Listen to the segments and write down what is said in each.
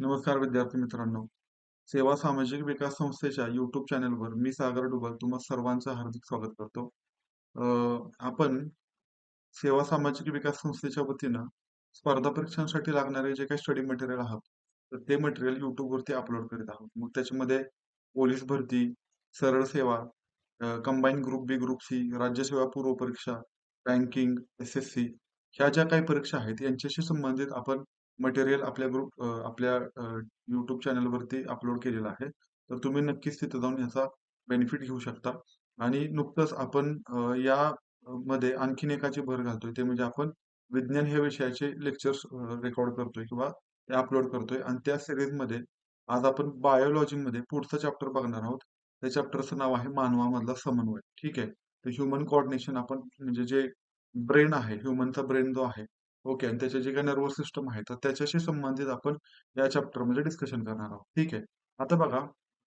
नमस्कार विद्यार्थी मित्रांनो. सेवा सामाजिक विकास संस्थेच्या युट्यूब चॅनलवर मी सागर डुबल तुम्हा सर्वांचं हार्दिक स्वागत करतो. आपण सेवा सामाजिक विकास संस्थेच्या वतीनं स्पर्धा परीक्षांसाठी लागणारे जे काही स्टडी मटेरियल आहात तर ते मटेरियल युट्यूब वरती अपलोड करीत आहोत. मग त्याच्यामध्ये पोलीस भरती सरळ सेवा combine group B group C राज्यसेवा पूर्व परीक्षा बँकिंग एस एस सी ह्या ज्या काही परीक्षा आहेत यांच्याशी संबंधित आपण मटेरियल आपल्या ग्रुप आपल्या युट्यूब चॅनलवरती अपलोड केलेलं आहे. तर तुम्ही नक्कीच तिथे जाऊन याचा बेनिफिट घेऊ शकता. आणि नुकतंच आपण या मध्ये आणखीन एकाची भर घालतोय. ते म्हणजे आपण विज्ञान ह्या विषयाचे लेक्चर्स रेकॉर्ड करतोय किंवा ते अपलोड करतोय. आणि त्या सिरीजमध्ये आज आपण बायोलॉजी मध्ये पुढचं चॅप्टर बघणार आहोत. त्या चॅप्टरचं नाव आहे मानवामधला समन्वय. ठीक आहे? तर ह्युमन कोऑर्डिनेशन आपण म्हणजे जे ब्रेन आहे ह्युमनचा ब्रेन जो आहे ओके आणि त्याचे जे काही नर्वस सिस्टम आहे तर त्याच्याशी संबंधित आपण या चॅप्टरमध्ये डिस्कशन करणार आहोत. ठीक आहे? आता बघा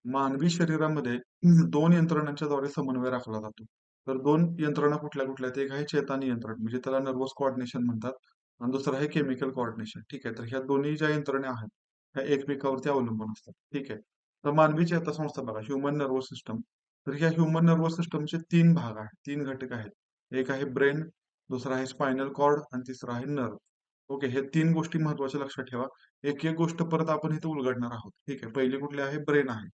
मानवी शरीरामध्ये दोन यंत्रणांच्या द्वारे समन्वय राखला जातो. तर दोन यंत्रणा कुठल्या कुठल्या आहेत? एक आहे चेता नियंत्रण म्हणजे त्याला नर्वस कोऑर्डिनेशन म्हणतात आणि दुसरं आहे केमिकल कोऑर्डिनेशन ठीक आहे? तर ह्या दोन्ही ज्या यंत्रणा आहेत ह्या एकमेकावरती अवलंबून असतात. ठीक आहे? तर मानवी चेता संस्था बघा ह्युमन नर्वस सिस्टम तर ह्या ह्युमन नर्वस सिस्टमचे तीन भाग आहेत तीन घटक आहेत. एक आहे ब्रेन दुसरा आहे स्पायनल कॉर्ड आणि तिसरा आहे नर्व ओके हे तीन गोष्टी महत्त्वाच्या लक्षात ठेवा. एक एक गोष्ट परत आपण इथे उलगडणार आहोत. ठीक आहे पहिली कुठली आहे? ब्रेन आहे.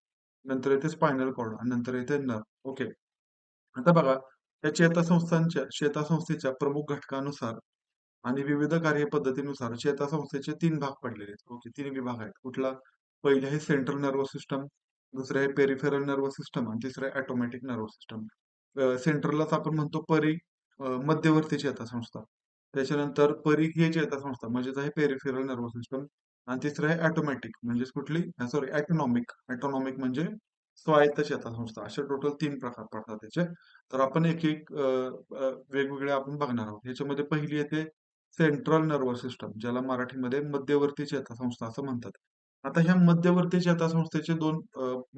नंतर येते स्पायनल कॉर्ड आणि नंतर येते नर्व ओके आता बघा या चेतासंस्थांच्या चेतासंस्थेच्या प्रमुख घटकानुसार आणि विविध कार्यपद्धतीनुसार चेतासंस्थेचे तीन भाग पडलेले आहेत. ओके तीन विभाग आहेत. कुठला? पहिले आहे सेंट्रल नर्वस सिस्टम दुसरे आहे पेरिफेरल नर्वस सिस्टम आणि तिसरे आहे ऑटोमॅटिक नर्वस सिस्टम सेंट्रललाच आपण म्हणतो परी मध्यवर्ती चेतासंस्था. त्याच्यानंतर परिघीय चेतासंस्था म्हणजेच आहे पेरिफेरल नर्वस सिस्टम आणि तिसरं आहे ऑटोमॅटिक म्हणजेच कुठली? सॉरी ऍटोनॉमिक ऍटोनॉमिक म्हणजे स्वायत्त चेतासंस्था. असे टोटल तीन प्रकार पडतात त्याचे. तर आपण एक एक वेगवेगळे आपण बघणार आहोत. याच्यामध्ये पहिली येते सेंट्रल नर्वस सिस्टम ज्याला मराठीमध्ये मध्यवर्ती चेतासंस्था असं म्हणतात. आता ह्या मध्यवर्ती चेतासंस्थेचे दोन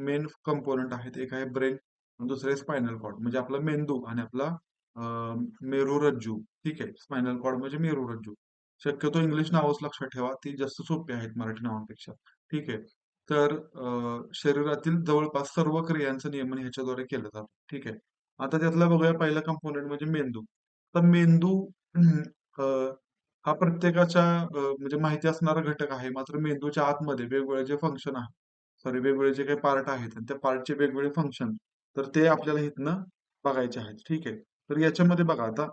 मेन कंपोनंट आहेत. एक आहे ब्रेन दुसरे स्पायनल कॉर्ड म्हणजे आपला मेंदू आणि आपला मेरुरज्जू ठीक आहे? स्पायनल कॉर्ड म्हणजे मेरुरज्जू. शक्यतो इंग्लिश नावच लक्षात ठेवा. ती जास्त सोपी आहेत मराठी नावांपेक्षा. ठीक आहे? तर शरीरातील जवळपास सर्व क्रियांचं नियमन ह्याच्याद्वारे केलं जातं. ठीक आहे? आता त्यातला बघूया पहिला कंपोनेंट म्हणजे मेंदू. तर मेंदू हा प्रत्येकाच्या म्हणजे माहिती असणारा घटक आहे. मात्र मेंदूच्या आतमध्ये वेगवेगळे जे फंक्शन आहे सॉरी वेगवेगळे जे काही पार्ट आहेत आणि त्या पार्टचे वेगवेगळे फंक्शन तर ते आपल्याला इथनं बघायचे आहेत. ठीक आहे? तर याच्यामध्ये बघा आता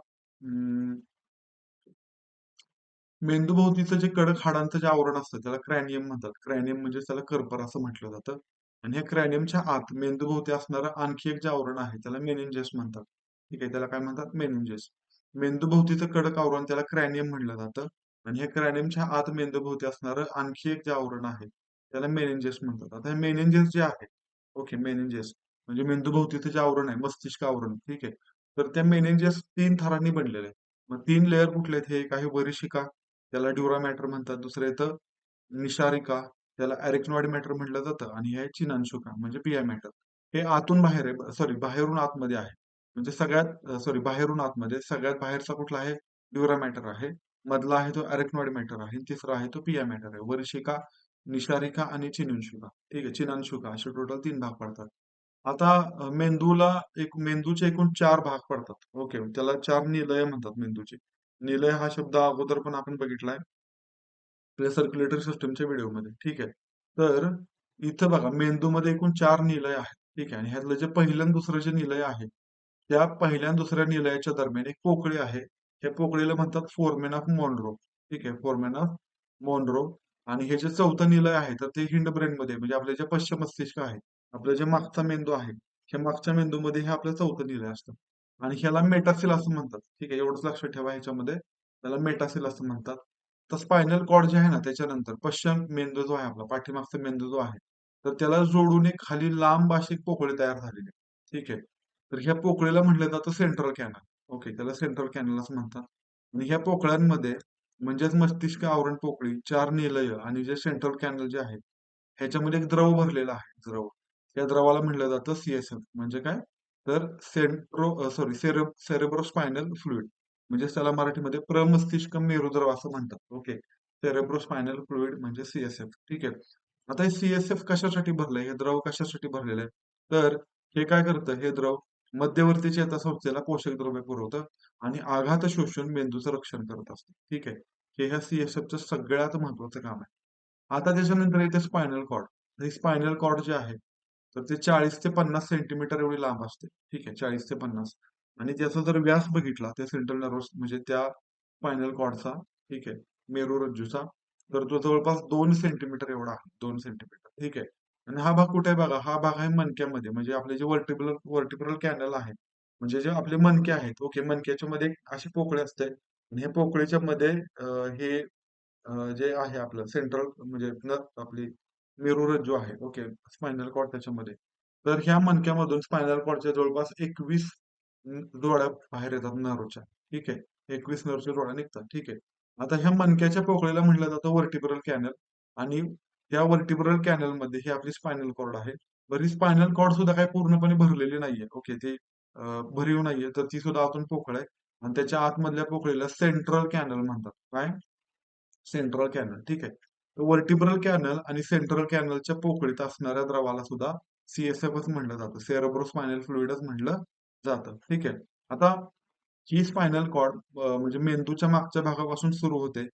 मेंदूभोवतीचं जे कडक हाडांचं जे आवरण असतं त्याला क्रॅनियम म्हणतात. क्रॅनियम म्हणजे त्याला कर्पर असं म्हटलं जातं. आणि ह्या क्रॅनियमच्या आत मेंदूभोवती असणारं आणखी एक जे आवरण आहे त्याला मेनिंजेस म्हणतात. ठीक आहे त्याला काय म्हणतात? मेनिंजेस मेंदूभोवतीचं कडक आवरण त्याला क्रॅनियम म्हटलं जातं. आणि ह्या क्रॅनियमच्या आत मेंदूभोवती असणारं आणखी एक जे आवरण आहे त्याला मेनिंजेस म्हणतात. आता हे मेनिंजेस जे आहे ओके मेनिंजेस म्हणजे मेंदूभोवतीचं जे आवरण आहे मस्तिष्क आवरण ठीक आहे. तर त्या मेनिंजेस तीन थरांनी बनलेले. आहेत मग तीन लेअर कुठले आहेत हे? एक आहे वरिशिका त्याला ड्युरा मॅटर म्हणतात. दुसरं येतं निशारिका. त्याला अरेक्नॉइड मॅटर म्हटलं जातं. आणि हे आहे चिनांशुका म्हणजे पिया मॅटर हे आतून बाहेर आहे. सॉरी बाहेरून आतमध्ये आहे. म्हणजे सगळ्यात सॉरी बाहेरून आतमध्ये सगळ्यात बाहेरचा कुठला आहे? ड्युरा मॅटर आहे. मधला आहे तो अरेक्नॉइड मॅटर आहे. तिसरा आहे तो पिया मॅटर आहे. वर्षिका निशारिका आणि चिनांशुका. ठीक आहे चिनांशुका. असे टोटल तीन भाग पडतात. आता मेंदूला एक मेंदूचे एकूण चार भाग पडतात. ओके त्याला चार निलय म्हणतात मेंदूचे. निलय हा शब्द अगोदर पण आपण बघितलाय. आपल्या सर्क्युलेटरी सिस्टमच्या व्हिडिओमध्ये. ठीक आहे. तर इथं बघा मेंदूमध्ये एकूण चार निलय आहेत. ठीक आहे. आणि ह्यातलं जे पहिलं दुसरं जे निलय आहे त्या पहिल्या दुसऱ्या निलयाच्या दरम्यान एक पोकळी आहे. हे पोकळीला म्हणतात फोरमेन ऑफ मॉनरो. ठीक आहे. Foramen of Monroe. आणि हे जे चौथं निलय आहे तर ते हिंड ब्रेन मध्ये म्हणजे आपले जे पश्चिम मस्तिष्क आहे आपलं जे मागचा मेंदू आहे ह्या मागच्या मेंदूमध्ये हे आपलं चौथं निलय असतं. आणि ह्याला मेटासिल असं म्हणतात. ठीक आहे एवढंच लक्षात ठेवा ह्याच्यामध्ये. त्याला मेटासिल असं म्हणतात. तर स्पायनल कॉर्ड जे आहे ना त्याच्यानंतर पश्चिम मेंदू जो आहे आपला पाठीमागचा मेंदू जो आहे तर त्याला जोडून एक खाली लांब अशी पोकळी तयार झालेली आहे. ठीक आहे? तर ह्या पोकळीला म्हटलं जातं सेंट्रल कॅनल ओके त्याला सेंट्रल कॅनल असं म्हणतात. आणि ह्या पोकळ्यांमध्ये म्हणजेच मस्तिष्क आवरण पोकळी चार निलय आणि जे सेंट्रल कॅनल जे आहे ह्याच्यामध्ये एक द्रव भरलेला आहे द्रव. या द्रवाला म्हटलं जातं सीएसएफ म्हणजे काय? तर centro sorry cere cerebrospinal fluid म्हणजे त्याला मराठीमध्ये प्रमस्तिष्क मेरुद्रव असं म्हणतात. ओके सेरेब्रोस्पायनल फ्लुइड म्हणजे सीएसएफ ठीक आहे. आता हे सीएसएफ कशासाठी भरलंय? हे द्रव कशासाठी भरलेलं आहे? तर हे काय करतं? हे द्रव मध्यवर्ती चेतासंस्थेला पोषक द्रव्य पुरवतं आणि आघात शोषून मेंदूचं रक्षण करत असतं. ठीक आहे. हे ह्या सीएसएफचं सगळ्यात महत्वाचं काम आहे. आता त्याच्यानंतर येते स्पायनल कॉर्ड हे स्पायनल कॉर्ड जे आहे तर ते चाळीस ते पन्नास सेंटीमीटर एवढी लांब असते. ठीक आहे चाळीस ते पन्नास. आणि त्याचा जर व्यास बघितला त्या सेंट्रल नर्वस म्हणजे त्या स्पायनल कॉर्डचा ठीक आहे मेरुरज्जूचा तर तो जवळपास दोन सेंटीमीटर एवढा आहे दोन सेंटीमीटर ठीक आहे. आणि हा भाग कुठे आहे बघा हा भाग आहे मनक्यामध्ये म्हणजे आपले जे वर्टिब्रल वर्टिब्रल कॅनल आहे म्हणजे जे आपले मणके आहेत ओके मनक्याच्या मध्ये अशी पोकळी असते. आणि हे पोकळीच्या मध्ये हे जे आहे आपलं सेंट्रल म्हणजे आपली आपली जो आहे ओके स्पायनल कॉर्ड त्याच्यामध्ये. तर ह्या मणक्यामधून स्पायनल कॉर्डच्या जवळपास एकवीस डोळ्या बाहेर येतात नरोच्या ठीक आहे? एकवीस नरोच्या डोळ्या निघतात. ठीक आहे? आता ह्या मणक्याच्या पोकळीला म्हटलं जातं वर्टिब्रल कॅनल आणि या वर्टिब्रल कॅनलमध्ये ही आपली स्पायनल कॉर्ड आहे. बरी स्पायनल कॉर्ड सुद्धा काही पूर्णपणे भरलेली नाहीये. ओके ती भरीव नाहीये. तर ती सुद्धा आतून पोकळ आहे. आणि त्याच्या आतमधल्या पोकळीला सेंट्रल कॅनल म्हणतात. काय? सेंट्रल कॅनल ठीक आहे? वर्टिब्रल कॅनल आणि सेंट्रल कॅनलच्या पोकळीत असणाऱ्या द्रवाला सुद्धा सीएसएफच म्हणलं जातं. सेरेब्रोस्पायनल फ्लुइडच म्हणलं जातं. ठीक आहे? आता ही स्पायनल कॉर्ड म्हणजे मेंदूच्या मागच्या भागापासून सुरू होते.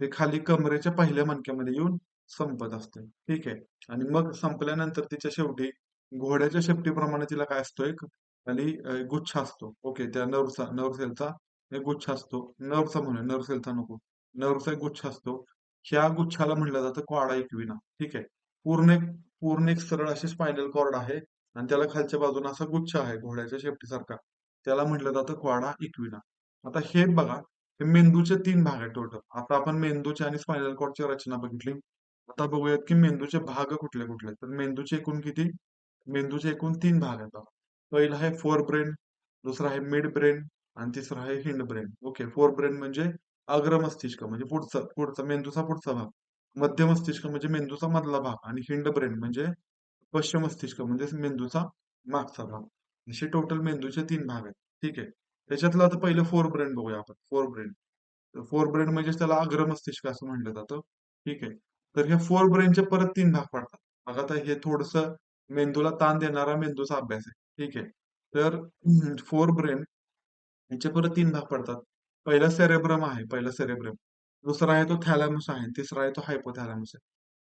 ते खाली कमरेच्या पहिल्या मणक्यामध्ये येऊन संपत असते. ठीक आहे? आणि मग संपल्यानंतर तिच्या शेवटी घोड्याच्या शेपटीप्रमाणे तिला काय असतो एक खाली गुच्छ असतो. ओके? त्या नर्वचा नर्व सेलचा एक गुच्छ असतो. नर्वचा म्हणूया. नर्व सेलचा नको. नर्वचा एक गुच्छ असतो. ह्या गुच्छाला म्हटलं जातं क्वाडा इक्विना. ठीक आहे? पूर्ण एक पूर्ण एक सरळ अशी स्पायनल कॉर्ड आहे आणि त्याला खालच्या बाजूने असा गुच्छ आहे घोड्याच्या शेपटीसारखा त्याला म्हटलं जातं क्वाडा इक्विना. आता हे बघा हे मेंदूचे तीन भाग आहेत टोटल आता आपण मेंदूच्या आणि स्पायनल कॉर्डची रचना बघितली. आता बघूयात की मेंदूचे भाग कुठले कुठले आहेत. तर मेंदूचे एकूण किती? मेंदूचे एकूण तीन भाग आहेत बघा. पहिला आहे फोर ब्रेन दुसरा आहे मिड ब्रेन आणि तिसरा आहे hind brain okay fore brain म्हणजे अग्रमस्तिष्क म्हणजे पुढचा पुढचा मेंदूचा पुढचा भाग. मध्य मस्तिष्क म्हणजे मेंदूचा मधला भाग आणि हिंड ब्रेन म्हणजे पश्चिम मस्तिष्क म्हणजे मेंदूचा मागचा भाग. असे टोटल मेंदूचे तीन भाग आहेत. ठीक आहे? त्याच्यातलं आता पहिलं फोर ब्रेन बघूया आपण. फोर ब्रेन फोर ब्रेन म्हणजे त्याला अग्र मस्तिष्क असं म्हटलं जातं. ठीक आहे? तर हे फोर ब्रेनचे परत तीन भाग पडतात. बघा आता हे थोडस मेंदूला ताण देणारा मेंदूचा अभ्यास आहे. ठीक आहे? तर फोर ब्रेन यांचे परत तीन भाग पडतात. पहिला सेरेब्रम आहे पहिला सेरेब्रम. दुसरा आहे तो थॅलॅमस आहे तिसरा आहे तो हायपोथॅलॅमस आहे.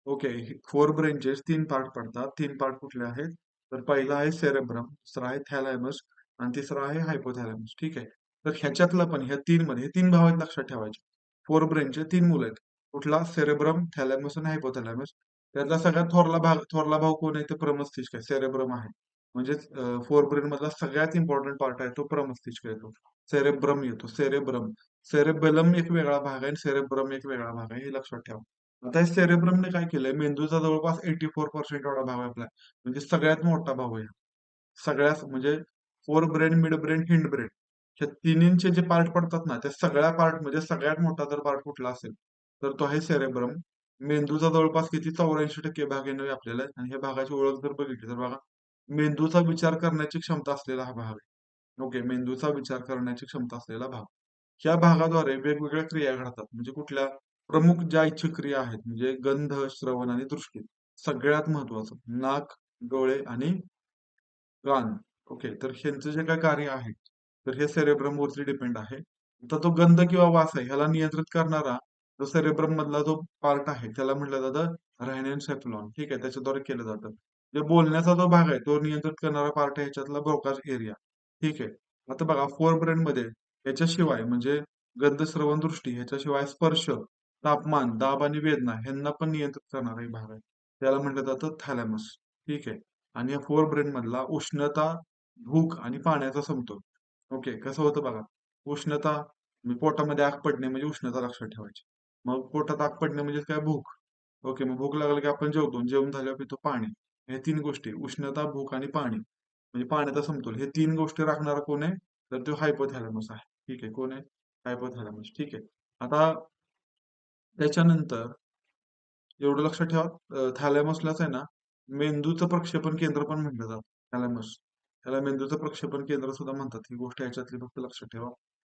ओके फोर ब्रेनचे तीन पार्ट पडतात तीन पार्ट कुठले आहेत? तर पहिला आहे सेरेब्रम दुसरा आहे थॅलॅमस आणि तिसरा आहे हायपोथॅलॅमस. ठीक आहे? तर ह्याच्यातलं पण ह्या तीन मध्ये तीन भाव आहेत लक्षात ठेवायचे. फोर ब्रेनचे तीन मुलं आहेत. कुठला? सेरेब्रम थॅलॅमस आणि हायपोथॅलॅमस. त्यातला सगळ्यात थोरला भाग थोरला भाव कोण आहे? तर प्रमस्तिष्क आहे सेरेब्रम आहे. म्हणजे फोर ब्रेन मधला सगळ्यात इम्पॉर्टंट पार्ट आहे तो प्रमस्तिष्क येतो सेरेब्रम येतो सेरेब्रम सेरेबेलम एक वेगळा भाग आहे सेरेब्रम एक वेगळा भाग आहे हे लक्षात ठेवा. आता हे सेरेब्रमने काय केलंय? मेंदूचा जवळपास एटी फोर पर्सेंट एवढा भाग आहे आपला. म्हणजे सगळ्यात मोठा भाग आहे. सगळ्यात म्हणजे फोर ब्रेन मिड ब्रेन हिंड ब्रेन ह्या तिन्हींचे जे पार्ट पडतात ना त्या सगळ्या पार्ट म्हणजे सगळ्यात मोठा जर पार्ट कुठला असेल तर तो आहे सेरेब्रम मेंदूचा जवळपास किती? चौऱ्याऐंशी टक्के भाग येणं आपल्याला आणि ह्या भागाची ओळख जर बघितली तर बघा मेंदूचा विचार करण्याची क्षमता असलेला हा भाग आहे. ओके मेंदूचा विचार करण्याची क्षमता असलेला भाग. या भागाद्वारे वेगवेगळ्या क्रिया घडतात. म्हणजे कुठल्या प्रमुख ज्या इच्छुक क्रिया आहेत म्हणजे गंध श्रवण आणि दृष्टी सगळ्यात महत्वाचं नाक डोळे आणि कान. ओके तर ह्यांचं जे काय कार्य आहे तर हे सेरेब्रम वरती डिपेंड आहे. आता तो गंध किंवा वास आहे ह्याला नियंत्रित करणारा जो सेरेब्रम मधला जो पार्ट आहे त्याला म्हटलं जातं रॅनेनसेफलॉन ठीक आहे त्याच्याद्वारे केलं जातं. जे बोलण्याचा जो भाग आहे तो नियंत्रित करणारा पार्ट आहे ह्याच्यातला ब्रोकाज एरिया. ठीक आहे. आता बघा फोर ब्रेन मध्ये याच्याशिवाय म्हणजे गंध श्रवण दृष्टी ह्याच्याशिवाय स्पर्श तापमान दाब आणि वेदना ह्यांना पण नियंत्रित करणारा एक भाग आहे. त्याला म्हटलं जातं थॅलॅमस ठीक आहे. आणि या फोर ब्रेन मधला उष्णता भूक आणि पाण्याचा समतोल. ओके कसं होतं बघा? उष्णता पोटामध्ये आग पडणे म्हणजे उष्णता लक्षात ठेवायची. मग पोटात आग पडणे म्हणजे काय? भूक. ओके मग भूक लागली की आपण जेवतो जेवण झाल्यावर पितो पाणी. हे तीन गोष्टी उष्णता भूक आणि पाणी. म्हणजे पाण्याचा समतोल. हे तीन गोष्टी राखणारा कोण आहे? तर तो हायपोथॅलॅमस आहे. ठीक आहे. कोण आहे? हायपोथॅलॅमस ठीक आहे. आता त्याच्यानंतर एवढं लक्षात ठेवा थॅलॅमसलाच आहे ना मेंदूचं प्रक्षेपण केंद्र पण म्हटलं जातं. थॅलॅमस त्याला मेंदूचं प्रक्षेपण केंद्र सुद्धा म्हणतात. ही गोष्ट याच्यातली फक्त लक्षात ठेवा.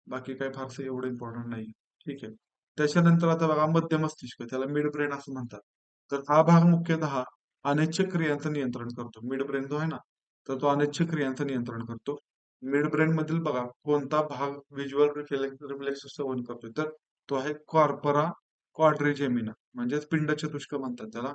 बाकी काही फारसं एवढं इम्पॉर्टंट नाही ठीक आहे. त्याच्यानंतर आता बघा मध्य मस्तिष्क त्याला मिड ब्रेन असं म्हणतात. तर हा भाग मुख्यतः अनैच्छिक क्रियांचं नियंत्रण करतो. मिड ब्रेन जो आहे ना तर तो अनिच्छ क्रियांचं नियंत्रण करतो. मिड ब्रेन मधील बघा कोणता भाग व्हिज्युअल रिफ्लेक्स सहन करतो तर तो आहे कॉर्परा क्वाड्रेजेमिना म्हणजेच पिंड चतुष्क म्हणतात त्याला.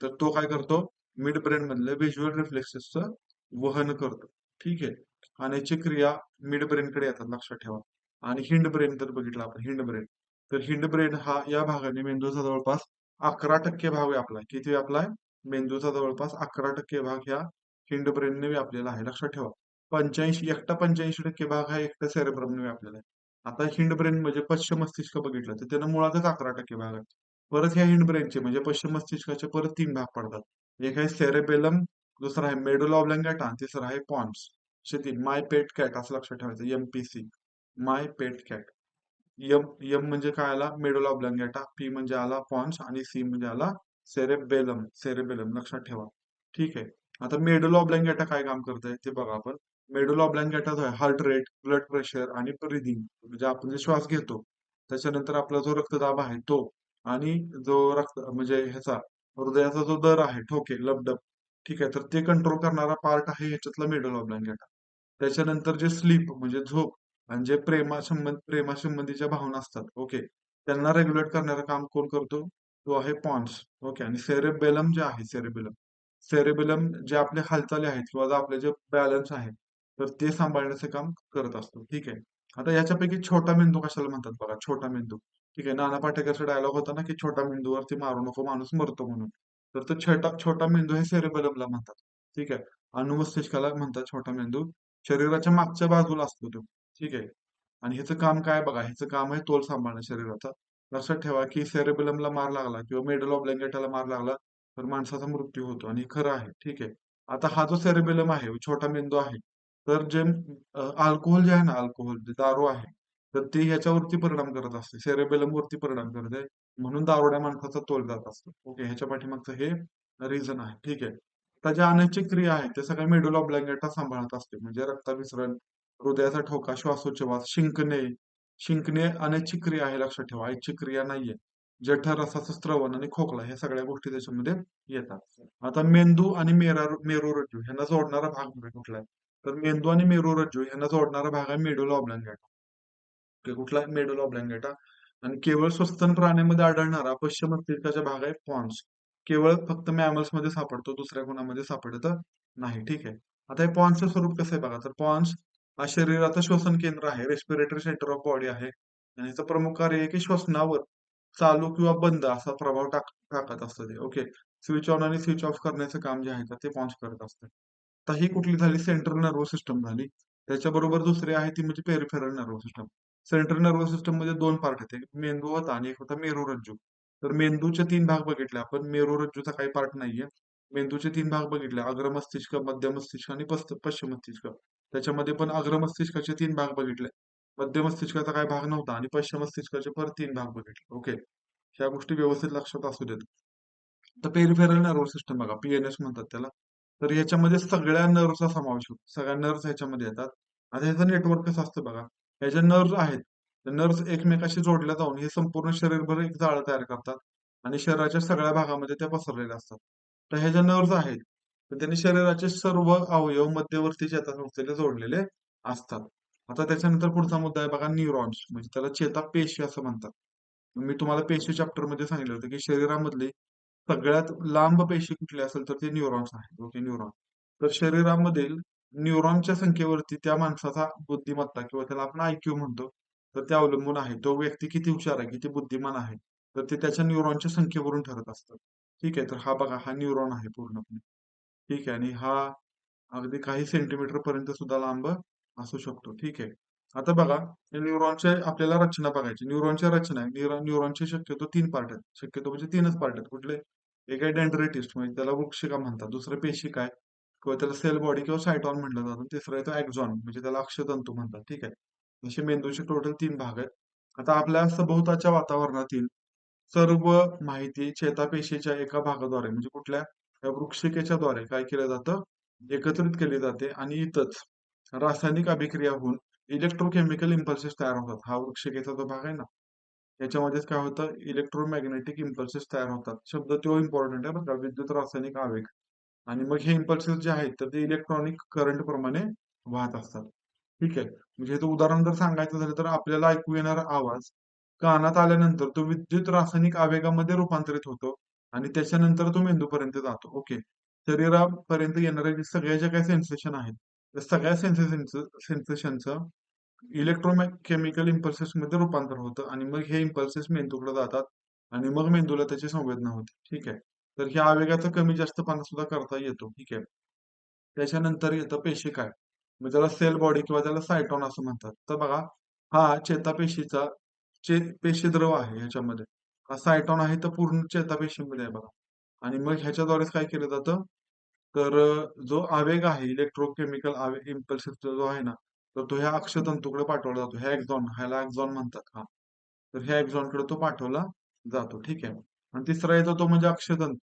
तर तो काय करतो? मिड ब्रेन मधले व्हिज्युअल रिफ्लेक्सेसचं वहन करतो. ठीक आहे? अनैच्छिक क्रिया मिड ब्रेन कडे येतात लक्षात ठेवा. आणि हिंड ब्रेन जर बघितलं आपण हिंड ब्रेन. तर हिंड ब्रेन हा या भागाने मेंदूचा जवळपास अकरा टक्के भाग व्यापलाय किती व्यापलाय मेंदूचा जवळपास अकरा टक्के भाग ह्या हिंड ब्रेनने व्यापलेला आहे. लक्षात ठेवा. पंच्याऐंशी एकटा पंच्याऐंशी टक्के भाग हा एकटा सेरेब्रमने व्यापलेला आहे. आता हिंड ब्रेन म्हणजे पश्चिम मस्तिष्क बघितलं तर त्यानं मुळातच अकरा टक्के भाग आहे. परत ह्या हिंड ब्रेनचे म्हणजे पश्चिम मस्तिष्काचे परत तीन भाग पडतात. एक आहे सेरेबेलम दुसरा आहे मेडुला ऑब्लँगॅटा तिसरा आहे पॉन्स असे तीन. माय पेट कॅट असं लक्षात ठेवायचं. MPC my pet cat. Yum yum म्हणजे काय आला? मेडुला ऑब्लँगॅटा पी म्हणजे आला पॉन्स आणि सी म्हणजे आला सेरेबेलम. सेरेबेलम. लक्षात ठेवा. ठीक आहे. आता मेडुला ऑब्लँगॅटा काय काम करतंय ते बघा आपण. मेडुला ऑब्लँगॅटा जो आहे हार्ट रेट ब्लड प्रेशर आणि ब्रिदिंग म्हणजे आपण जे श्वास घेतो त्याच्यानंतर आपला जो रक्तदाब आहे तो आणि जो रक्त म्हणजे ह्याचा हृदयाचा जो दर आहे ठोके लबडब ठीक आहे तर ते कंट्रोल करणारा पार्ट आहे ह्याच्यातला मेडल ऑब्लँगॅटा त्याच्यानंतर जे स्लीप म्हणजे झोप आणि जे प्रेमा संबंध प्रेमासंबंधीच्या भावना असतात ओके त्यांना रेग्युलेट करणारं काम कोण करतो? तो आहे पॉन्स ओके आणि सेरेबेलम जे आहे सेरेबेलम सेरेबेलम जे आपले हालचाली आहेत किंवा आपले जे बॅलन्स आहे तर ते सांभाळण्याचे काम करत असतो. ठीक आहे? आता याच्यापैकी छोटा मेंदू कशाला म्हणतात बघा? छोटा मेंदू. ठीक आहे? नाना पाटेकरचा डायलॉग होता ना की छोटा मेंदूवरती मारू नको माणूस मरतो म्हणून. तर तो छोटा छोटा मेंदू हे सेरेबेलमला म्हणतात. ठीक आहे? अनुमस्तिष्काला म्हणतात छोटा मेंदू. शरीराच्या मागच्या बाजूला असतो तो. ठीक आहे? आणि ह्याचं काम काय बघा? ह्याचं काम आहे तोल सांभाळणं शरीराचा. लक्षात ठेवा की सेरेबेलमला मार लागला किंवा मेडल ऑफ ब्लँकेटला मार लागला तर माणसाचा मृत्यू होतो आणि खरं आहे. ठीक आहे. आता हा जो सेरेबेलम आहे छोटा मेंदू आहे तर जे अल्कोहोल जे आहे ना अल्कोहोल जे दारू आहे तर ते ह्याच्यावरती परिणाम करत असते. सेरेबेलम वरती परिणाम करत आहे. म्हणून दारुड्या माणसाचा तोल जात असतो. ओके ह्याच्या पाठीमागचं हे रिझन आहे. ठीक आहे. त्या ज्या अनैच्छिक क्रिया आहेत ते सगळ्या मेडुला ऑब्लँगेटा सांभाळत असते. म्हणजे रक्ताभिसरण हृदयाचा ठोका श्वासोच्छवास शिंकणे शिंकणे अनैच्छिक क्रिया आहे लक्षात ठेवा. ऐच्छिक क्रिया नाहीये. जठररसाचं स्त्रवण आणि खोकला ह्या सगळ्या गोष्टी त्याच्यामध्ये येतात. आता मेंदू आणि मेरा रज्जू ह्यांना जोडणारा भाग म्हणजे कुठला आहे? तर मेंदू आणि मेरुरज्जू यांना जोडणारा भाग आहे मेडुला ऑब्लँगेटा. कुठला? आहे मेडुला ऑब्लँगेटा आणि केवळ स्वस्तन प्राण्यामध्ये आढळणारा पश्चिम मस्तिष्काचा भाग आहे पॉन्स केवळ फक्त मॅमल्समध्ये सापडतो दुसऱ्या गुणामध्ये सापडत नाही. ठीक आहे. आता हे पॉन्सचं स्वरूप कसं आहे बघा? तर पॉन्स हा शरीराचं श्वसन केंद्र आहे. रेस्पिरेटरी सेंटर ऑफ बॉडी आहे. आणि याचं प्रमुख कार्य आहे की श्वसनावर. चालू किंवा बंद असा प्रभाव टाक टाकत असतं ते. ओके स्विच ऑन आणि स्विच ऑफ करण्याचं काम जे आहे तर ते पॉन्च करत असतं. तर ही कुठली झाली? सेंट्रल नर्व्ह सिस्टम झाली. त्याच्याबरोबर दुसरी आहे ती म्हणजे peripheral nervous system central nervous सिस्टममध्ये दोन पार्ट आहेत मेंदू होता आणि एक होता मेरुरज्जू तर मेंदूचे तीन भाग बघितले आपण. मेरुरज्जूचा काही पार्ट नाहीये. मेंदूचे तीन भाग बघितले. अग्र मस्तिष्क मध्य मस्तिष्क आणि पश्चिम मस्तिष्क. त्याच्यामध्ये पण अग्र मस्तिष्काचे तीन भाग बघितले. मध्य मस्तिष्काचा काही भाग नव्हता आणि पश्चिम मस्तिष्काचे परत तीन भाग बघितले. ओके ह्या गोष्टी व्यवस्थित लक्षात असू देत. तर पेरिफेरल नर्वस सिस्टम बघा पीएनएस म्हणतात त्याला. तर याच्यामध्ये सगळ्या नर्वचा समावेश होतो. सगळ्या नर्व्स ह्याच्यामध्ये येतात. आता ह्याचं नेटवर्क कसं असतं बघा. ह्या नर्व्स आहेत नर्व्स एकमेकाशी जोडल्या जाऊन हे संपूर्ण शरीरभर एक जाळं तयार करतात. आणि शरीराच्या सगळ्या भागामध्ये त्या पसरलेल्या असतात. तर ह्या ज्या नर्व्स आहेत तर त्यांनी शरीराचे सर्व अवयव मध्यवर्ती चेतासंस्थेला जोडलेले असतात. आता त्याच्यानंतर पुढचा मुद्दा आहे बघा न्यूरॉन्स म्हणजे त्याला चेता पेशी असं म्हणतात. मी तुम्हाला पेशी चॅप्टरमध्ये सांगितलं होतं की शरीरामधले सगळ्यात लांब पेशी कुठली असेल तर ते न्यूरॉन्स आहेत. ओके न्यूरॉन तर शरीरामधील न्यूरॉनच्या संख्येवरती त्या माणसाचा बुद्धिमत्ता किंवा त्याला आपण आयक्यू म्हणतो तर ते अवलंबून आहे. तो व्यक्ती किती हुशार आहे किती बुद्धिमान आहे तर ते त्याच्या न्यूरॉनच्या संख्येवरून ठरत असतं. ठीक आहे तर हा बघा हा न्यूरॉन आहे पूर्णपणे. ठीक आहे आणि हा अगदी काही सेंटीमीटर पर्यंत सुद्धा लांब असू शकतो. ठीक आहे. आता बघा न्यूरॉनच्या आपल्याला रचना बघायची. न्यूरॉनच्या रचना आहे. न्यूरॉनचे शक्यतो तीन पार्ट आहेत. शक्यतो म्हणजे तीनच पार्ट आहेत. कुठले? एक आहे डेंड्रेटिस्ट म्हणजे त्याला वृक्षिका म्हणतात. दुसरं पेशी काय किंवा त्याला सेल बॉडी किंवा सायटॉन म्हटलं जातं. तिसरं येतो ॲक्झॉन म्हणजे त्याला अक्षतंतू म्हणतात. ठीक आहे. असे मेंदूचे टोटल तीन भाग आहेत. आता आपल्या सभोवताच्या वातावरणातील सर्व माहिती चेतापेशीच्या एका भागाद्वारे म्हणजे कुठल्या? वृक्षिकेच्या द्वारे काय केलं जातं? एकत्रित केली जाते आणि इथंच. रासायनिक अभिक्रिया होऊन इलेक्ट्रोकेमिकल इम्पल्सेस तयार होतात. हा वृक्षिकेचा जो भाग आहे ना याच्यामध्येच काय होतं? इलेक्ट्रोमॅग्नेटिक इम्पल्सेस तयार होतात. शब्द तो इम्पॉर्टंट आहे बरं का. विद्युत रासायनिक आवेग. आणि मग हे इम्पल्सेस जे आहेत तर ते इलेक्ट्रॉनिक करंट प्रमाणे वाहत असतात. ठीक आहे? म्हणजे हे उदाहरण जर सांगायचं झालं तर आपल्याला ऐकू येणारा आवाज कानात आल्यानंतर तो विद्युत रासायनिक आवेगामध्ये रूपांतरित होतो आणि त्याच्यानंतर तो मेंदूपर्यंत जातो. ओके? शरीरापर्यंत येणारे जे सगळ्या ज्या काही सेन्सेशन आहेत सगळ्या सेन्सेशनचं सेन्सेशनचं इलेक्ट्रोकेमिकल इम्पल्सेस मध्ये रूपांतर होतं आणि मग हे इम्पल्सेस मेंदूकडे जातात आणि मग मेंदूला त्याची संवेदना होते. ठीक आहे? तर ह्या आवेगाचा कमी जास्तपणा सुद्धा करता येतो. ठीक आहे? त्याच्यानंतर येतं पेशी काय? मग त्याला सेल बॉडी किंवा त्याला सायटॉन असं म्हणतात. तर बघा हा चेतापेशीचा चे पेशीद्रव आहे ह्याच्यामध्ये. हा सायटॉन आहे तर पूर्ण चेतापेशीमध्ये आहे बघा. आणि मग ह्याच्याद्वारेच काय केलं जातं? तर जो आवेग आहे इलेक्ट्रोकेमिकल आवेग इम्पल्सिसचा जो आहे ना तर तो ह्या अक्षतंतूकडे पाठवला जातो. ह्या एक्झॉन ह्याला एक्झॉन म्हणतात. हा. तर ह्या एक्झॉनकडे तो पाठवला जातो. ठीक आहे. आणि तिसरा येतो तो म्हणजे अक्षतंतू.